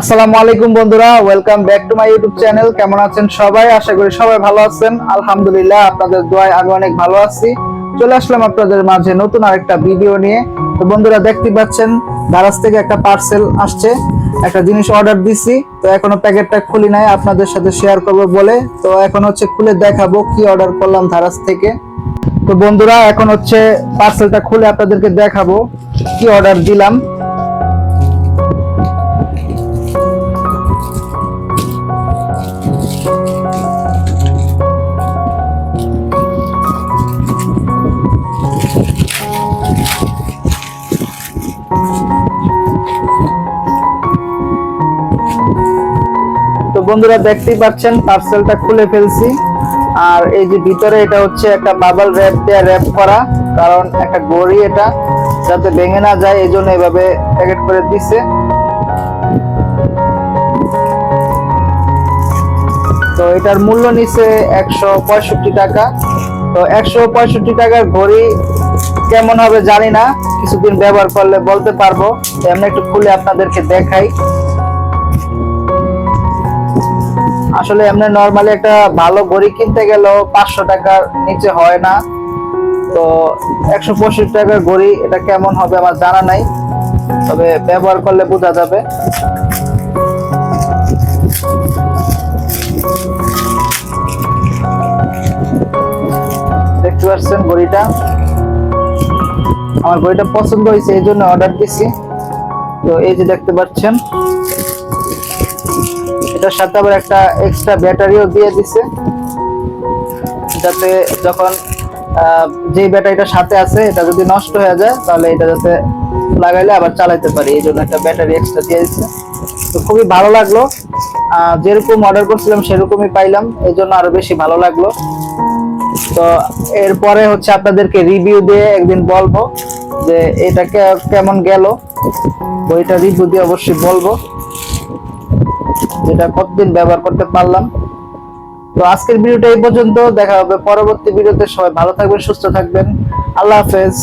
আসসালামু আলাইকুম বন্ধুরা welcome back to my YouTube channel কেমন আছেন সবাই? আশা করি সবাই ভালো আছেন। আলহামদুলিল্লাহ, আপনাদের দোয়ায় আমি অনেক ভালো আছি। চলে আসলাম আপনাদের মাঝে নতুন আরেকটা ভিডিও নিয়ে। তো বন্ধুরা দেখতে পাচ্ছেন, দারাজ থেকে একটা পার্সেল আসছে। একটা জিনিস অর্ডার দিছি। তো এখনও প্যাকেটটা খুলি নাই, আপনাদের সাথে শেয়ার করব বলে। তো এখন হচ্ছে খুলে দেখাবো কি অর্ডার করলাম দারাজ থেকে। তো বন্ধুরা, এখন হচ্ছে পার্সেলটা খুলে আপনাদেরকে দেখাবো। কি অর্ডার দিলাম। বন্ধুরা দেখতেই পাচ্ছেন পার্সেলটা খুলে ফেলছি। আর এই যে ভিতরে এটা হচ্ছে একটা বাবল র্যাপ দিয়ে র্যাপ করা, কারণ একটা গড়ি এটা যাতে ভেঙে না যায়, এই জন্য এভাবে প্যাকেট করে দিছে। তো এটার মূল্য নিছে একশো পঁয়ষট্টি টাকা। তো একশো পঁয়ষট্টি টাকার ঘড়ি কেমন হবে জানি না, কিছুদিন ব্যবহার করলে বলতে পারব। এমনি একটু খুলে আপনাদেরকে দেখাই। আসলে এমনি নর্মালি একটা ভালো ঘড়ি কিনতে গেলেও পাঁচশো টাকার নিচে হয় না। তো একশো পঁয়ষট্টি টাকার ঘড়ি, এটা কেমন হবে আমার জানা নাই। তবে ব্যবহার করলে বোঝা যাবে। দেখতে পাচ্ছেন ঘড়িটা। আমার ঘড়িটা পছন্দ হয়েছে, এই জন্য অর্ডার দিছি। তো এই যে দেখতে পাচ্ছেন এটার সাথে আবার একটা এক্সট্রা ব্যাটারিও দিয়ে দিছে। যাতে যখন যে ব্যাটারিটা সাথে আছে, এটা যদি নষ্ট হয়ে যায়, তাহলে এটা যাতে লাগাইলে আবার চালাতে পারি। এই জন্য একটা ব্যাটারি এক্সট্রা দিয়ে দিচ্ছে তো খুবই ভালো লাগল। যেরকম অর্ডার করছিলাম, সেরকমই পাইলাম। এই জন্য আরও বেশি ভালো লাগল। তো এরপরে হচ্ছে আপনাদেরকে রিভিউ দিয়ে একদিন বলব যে এটা কেমন গেল। বইটা রিভিউ দিয়ে অবশ্যই বলব। যেটা কতদিন ব্যবহার করতে পারলাম। তো আজকের ভিডিওটা এই পর্যন্ত। দেখা হবে পরবর্তী ভিডিওতে। সবাই ভালো থাকবেন, সুস্থ থাকবেন। আল্লাহ হাফেজ।